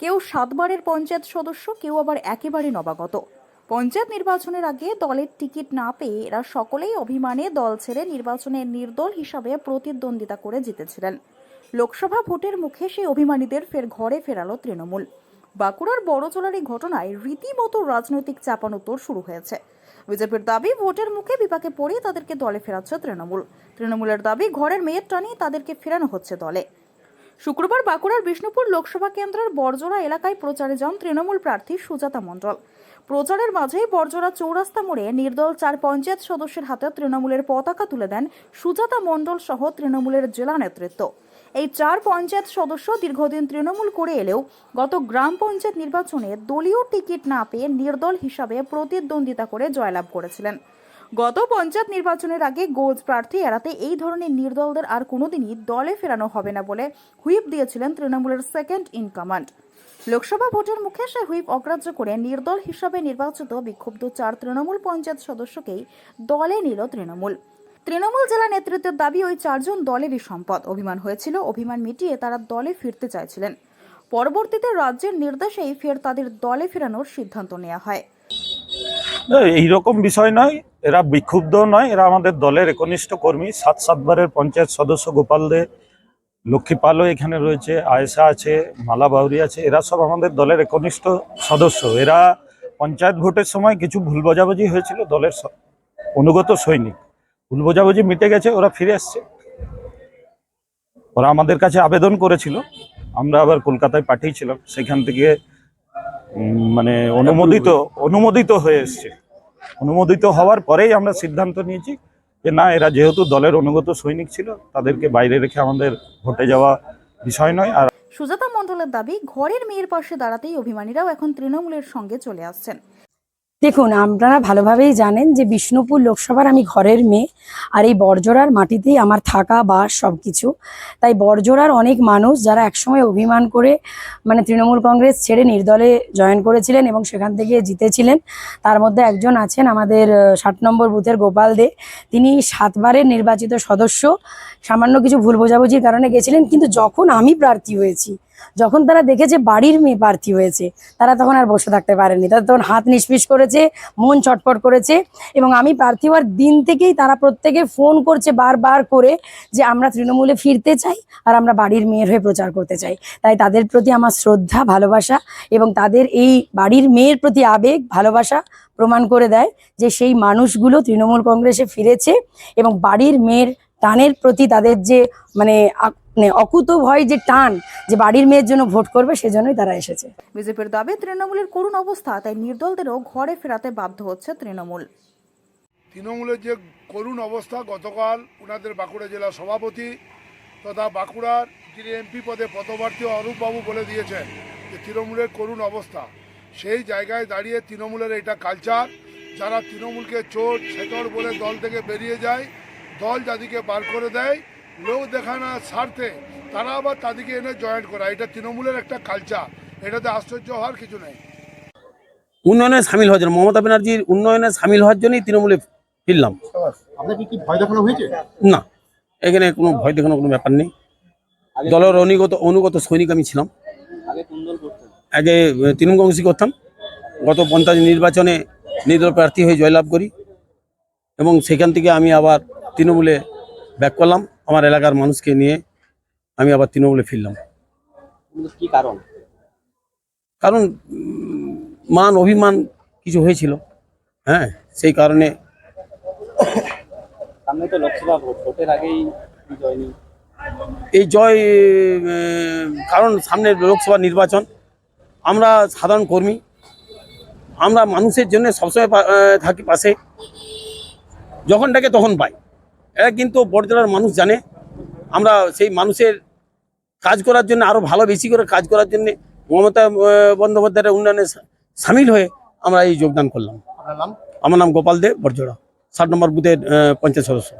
কেউ সাতবারের পঞ্চায়েত সদস্য, কেউ আবার একেবারে নবাগত। পঞ্চায়েত নির্বাচনের আগে দলের টিকিট না পেয়ে এরা সকলেই অভিমানে দল ছেড়ে নির্বাচনে নির্দল হিসাবে প্রতিদ্বন্দ্বিতা করে জিতেছিলেন। লোকসভা ভোটের মুখে সেই অভিমানীদের ফের ঘরে ফেরালো তৃণমূল। বাঁকুড়ার বড়জলার এই ঘটনায় রীতিমতো রাজনৈতিক চাপানোতর শুরু হয়েছে। বিজেপির দাবি, ভোটের মুখে বিপাকে পড়ে তাদেরকে দলে ফেরাচ্ছে তৃণমূল। তৃণমূলের দাবি, ঘরের মেয়ের টানিয়ে তাদেরকে ফেরানো হচ্ছে দলে। শুক্রবার বাঁকুড়ার বিষ্ণুপুর লোকসভা কেন্দ্রের বরজোড়া এলাকায় প্রচারে যান তৃণমূল প্রার্থী সুজাতা মণ্ডল। প্রচারের মাঝেই বরজোড়া চৌরাস্তা মোড়ে নির্দল চার পঞ্চায়েত সদস্যের হাতে তৃণমূলের পতাকা তুলে দেন সুজাতা মণ্ডল সহ তৃণমূলের জেলা নেতৃত্ব। এই চার পঞ্চায়েত সদস্য দীর্ঘদিন তৃণমূল করে এলেও গত গ্রাম পঞ্চায়েত নির্বাচনে দলীয় টিকিট না পেয়ে নির্দল হিসাবে প্রতিদ্বন্দ্বিতা করে জয়লাভ করেছিলেন। গত পঞ্চায়েত নির্বাচনের আগে গোজ প্রার্থী এড়াতে এই ধরনের নির্দলদের আর কোনোদিনই দলে ফেরানো হবে না বলে হুইপ দিয়েছিলেন তৃণমূলের সেকেন্ড ইন কমান্ড। লোকসভা ভোটের মুখে সে হুইপ অগ্রাহ্য করে নির্দল হিসাবে নির্বাচিত বিক্ষুব্ধ চার তৃণমূল পঞ্চায়েত সদস্যকেই দলে নিল তৃণমূল। তৃণমূল জেলা নেতৃত্বের দাবি, ওই চারজন দলেরই সম্পদ। অভিমান হয়েছিল, অভিমান মিটিয়ে তারা দলে ফিরতে চাইছিলেন। পরবর্তীতে রাজ্যের নির্দেশেই ফের তাদের দলে ফেরানোর সিদ্ধান্ত নেওয়া হয়। এইরকম বিষয় নয়। এরা বিক্ষুব্ধ নয়। এরা আমাদের দলের একনিষ্ঠ কর্মী। সাত সাতবারের পঞ্চায়েত সদস্য গোপাল দে, লক্ষ্মী পালও এখানে রয়েছে, আয়েশা আছে, মালা বাউরি আছে। এরা সব আমাদের দলের একনিষ্ঠ সদস্য। এরা পঞ্চায়েত ভোটের সময় কিছু ভুল বোঝাবুঝি হয়েছিল দলের অনুগত সৈনিক। ভুল বোঝাবুঝি মিটে গেছে, ওরা ফিরে আসছে। ওরা আমাদের কাছে আবেদন করেছিল। আমরা আবার কলকাতায় পাঠিয়েছিলাম। সেখান থেকে মানে অনুমোদিত অনুমোদিত হয়ে এসছে। অনুমোদিত হওয়ার পরেই আমরা সিদ্ধান্ত নিয়েছি যে না, এরা যেহেতু দলের অনুগত সৈনিক ছিল, তাদেরকে বাইরে রেখে আমাদের ভোটে যাওয়া বিষয় নয়। আর সুজাতা মণ্ডলের দাবি, ঘরের মেয়ের পাশে দাঁড়াতেই অভিমানীরাও এখন তৃণমূলের সঙ্গে চলে আসছেন। দেখুন, আপনারা ভালোভাবেই জানেন যে বিষ্ণুপুর লোকসভার আমি ঘরের মেয়ে আর এই বরজোড়ার মাটিতেই আমার থাকা, বাস সব কিছু তাই বরজোড়ার অনেক মানুষ যারা একসময় অভিমান করে মানে তৃণমূল কংগ্রেস ছেড়ে নির্দলে জয়েন করেছিলেন এবং সেখান থেকে জিতেছিলেন, তার মধ্যে একজন আছেন আমাদের ষাট নম্বর বুথের গোপাল দে। তিনি সাতবারের নির্বাচিত সদস্য। সামান্য কিছু ভুল বোঝাবুঝির কারণে গেছিলেন, কিন্তু যখন আমি প্রার্থী হয়েছি যখন তারা দেখেছে বাড়ির মেয়ে প্রার্থী হয়েছে, তারা তখন আর বসে থাকতে পারেনি তারা তখন হাত নিষ্পিস করেছে, মন ছটফট করেছে এবং আমি প্রার্থী হওয়ার দিন থেকেই তারা প্রত্যেকে ফোন করছে বারবার করে যে আমরা তৃণমূলে ফিরতে চাই আর আমরা বাড়ির মেয়ের হয়ে প্রচার করতে চাই। তাই তাদের প্রতি আমার শ্রদ্ধা, ভালোবাসা এবং তাদের এই বাড়ির মেয়ের প্রতি আবেগ, ভালোবাসা প্রমাণ করে দেয় যে সেই মানুষগুলো তৃণমূল কংগ্রেসে ফিরেছে এবং বাড়ির মেয়ের টানের প্রতি তাদের যে মানে মানে অকুত ভয় যে টান যে বাড়ির মেয়ের জন্য ভোট করবে সেজন্যই তারা এসেছে। বিজেপির দাবি তৃণমূলের করুণ অবস্থা তাই নির্দলদেরও ঘরে ফেরাতে বাধ্য হচ্ছে তৃণমূল। তৃণমূলের যে করুণ অবস্থা গতকাল ওনাদের বাঁকুড়া জেলা সভাপতি তথা বাঁকুড়ার যিনি এমপি পদে পদপ্রার্থী অরূপবাবু বলে দিয়েছেন যে তৃণমূলের করুণ অবস্থা। সেই জায়গায় দাঁড়িয়ে তৃণমূলের এটা কালচার যারা তৃণমূলকে চোর ছেচর বলে দল থেকে বেরিয়ে যায় দল যাদিকে বার করে দেয় লোক দেখানোর স্বার্থে তারা আবার তাদেরকে এনে জয়েন করা এটা তৃণমূলের একটা কালচার এটাতে আশ্চর্য হওয়ার কিছু নেই। উন্নয়নে সামিল হওয়ার জন্য মমতা ব্যানার্জির উন্নয়নে সামিল হওয়ার জন্যই তৃণমূলে ফিরলাম। আপনাকে কি ভয় দেখানো হয়েছে? না এখানে কোনো ভয় দেখানোর কোনো ব্যাপার নেই। দলের অনুগত অনুগত সৈনিক আমি ছিলাম। আগে তৃণমূল কংগ্রেসই করতাম। গত পঞ্চায়েত নির্বাচনে নির্দল প্রার্থী হয়ে জয়লাভ করি। এবং সেখান থেকে আমি আবার তৃণমূলে ব্যাক করলাম আমার এলাকার মানুষকে নিয়ে আমি আবার তৃণমূলে ফিরলাম। কি কারণ? কারণ মান অভিমান কিছু হয়েছিল। হ্যাঁ সেই কারণে এই জয় কারণ সামনে লোকসভা নির্বাচন আমরা সাধারণ কর্মী আমরা মানুষের জন্য সবসময় থাকি পাশে। যখন ডাকে তখন পাই। এরা কিন্তু বড়জলার মানুষ জানে। আমরা সেই মানুষের কাজ করার জন্য আরও ভালো বেশি করে কাজ করার জন্য মমতা বন্দ্যোপাধ্যায়ের উন্নয়নে সামিল হয়ে আমরা এই যোগদান করলাম। আমার নাম গোপাল দে বড়জোড়া ষাট নম্বর বুথের পঞ্চায়েত সদস্য।